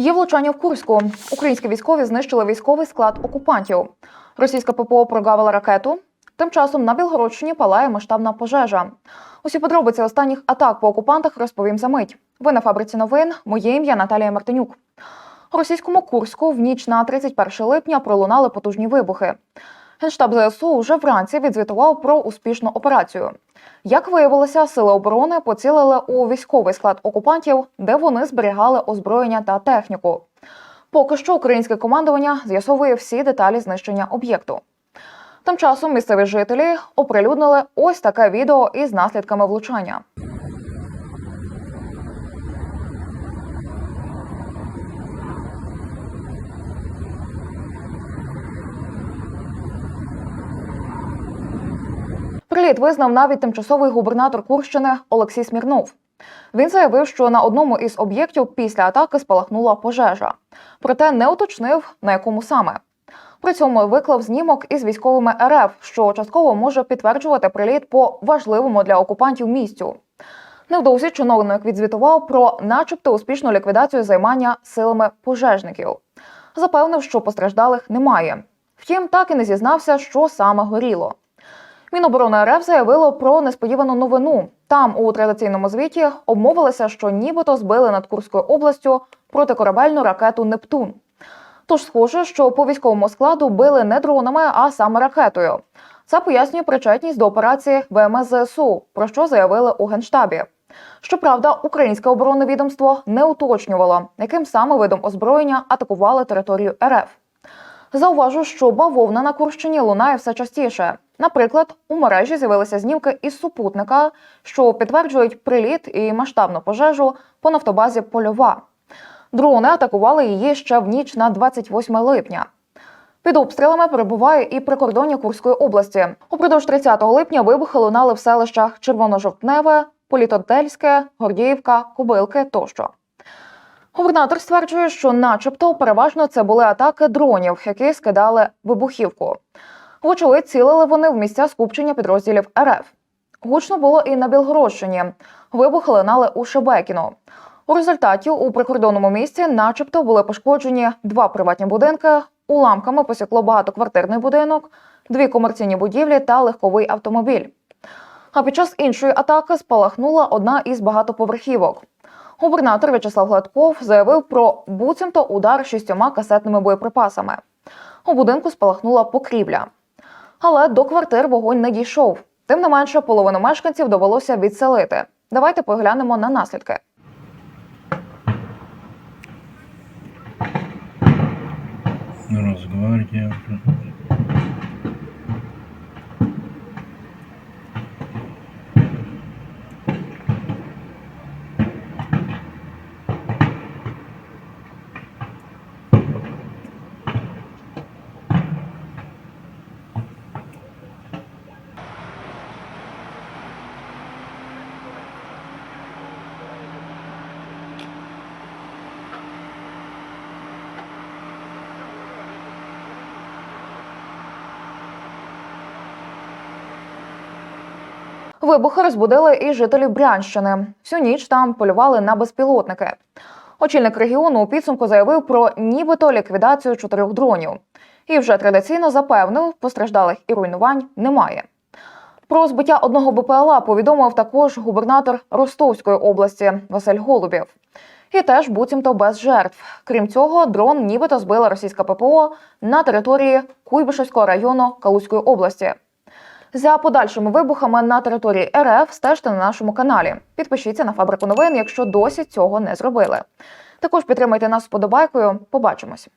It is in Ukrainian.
Є влучання в Курську. Українські військові знищили військовий склад окупантів. Російська ППО прогавила ракету. Тим часом на Білгородщині палає масштабна пожежа. Усі подробиці останніх атак по окупантах розповім за мить. Ви на фабриці новин. Моє ім'я Наталія Мартинюк. У російському Курську в ніч на 31 липня пролунали потужні вибухи. Генштаб ЗСУ вже вранці відзвітував про успішну операцію. Як виявилося, сили оборони поцілили у військовий склад окупантів, де вони зберігали озброєння та техніку. Поки що українське командування з'ясовує всі деталі знищення об'єкту. Тим часом місцеві жителі оприлюднили ось таке відео із наслідками влучання. Приліт визнав навіть тимчасовий губернатор Курщини Олексій Смірнов. Він заявив, що на одному із об'єктів після атаки спалахнула пожежа, проте не уточнив на якому саме. При цьому виклав знімок із військовими РФ, що частково може підтверджувати приліт по важливому для окупантів місцю. Невдовзі чиновник відзвітував про, начебто, успішну ліквідацію займання силами пожежників. Запевнив, що постраждалих немає. Втім, так і не зізнався, що саме горіло. Міноборони РФ заявило про несподівану новину. Там у традиційному звіті обмовилися, що нібито збили над Курською областю протикорабельну ракету Нептун. Тож схоже, що по військовому складу били не дронами, а саме ракетою. Це пояснює причетність до операції ВМС ЗСУ, про що заявили у генштабі. Щоправда, українське оборонне відомство не уточнювало, яким саме видом озброєння атакували територію РФ. Зауважу, що бавовна на Курщині лунає все частіше. Наприклад, у мережі з'явилися знімки із супутника, що підтверджують приліт і масштабну пожежу по нафтобазі Польова. Дрони атакували її ще в ніч на 28 липня. Під обстрілами перебуває і прикордоння Курської області. Упродовж 30 липня вибухи лунали в селищах Червоножовтневе, Політотельське, Гордіївка, Кобилки тощо. Губернатор стверджує, що, начебто, переважно це були атаки дронів, які скидали вибухівку. Вочевидь, цілили вони в місця скупчення підрозділів РФ. Гучно було і на Білгородщині. Вибухи лунали у Шебекіно. У результаті у прикордонному місті, начебто, були пошкоджені два приватні будинки, уламками посікло багатоквартирний будинок, дві комерційні будівлі та легковий автомобіль. А під час іншої атаки спалахнула одна із багатоповерхівок. Губернатор В'ячеслав Гладков заявив про буцімто удар шістьома касетними боєприпасами. У будинку спалахнула покрівля. Але до квартир вогонь не дійшов. Тим не менше, половину мешканців довелося відселити. Давайте поглянемо на наслідки. Росгвардия. Вибухи розбудили і жителів Брянщини. Всю ніч там полювали на безпілотники. Очільник регіону у підсумку заявив про нібито ліквідацію чотирьох дронів. І вже традиційно запевнив, постраждалих і руйнувань немає. Про збиття одного БПЛА повідомив також губернатор Ростовської області Василь Голубів. І теж буцімто без жертв. Крім цього, дрон нібито збила російська ППО на території Куйбишевського району Калузької області. За подальшими вибухами на території РФ стежте на нашому каналі. Підпишіться на фабрику новин, якщо досі цього не зробили. Також підтримайте нас вподобайкою. Побачимось.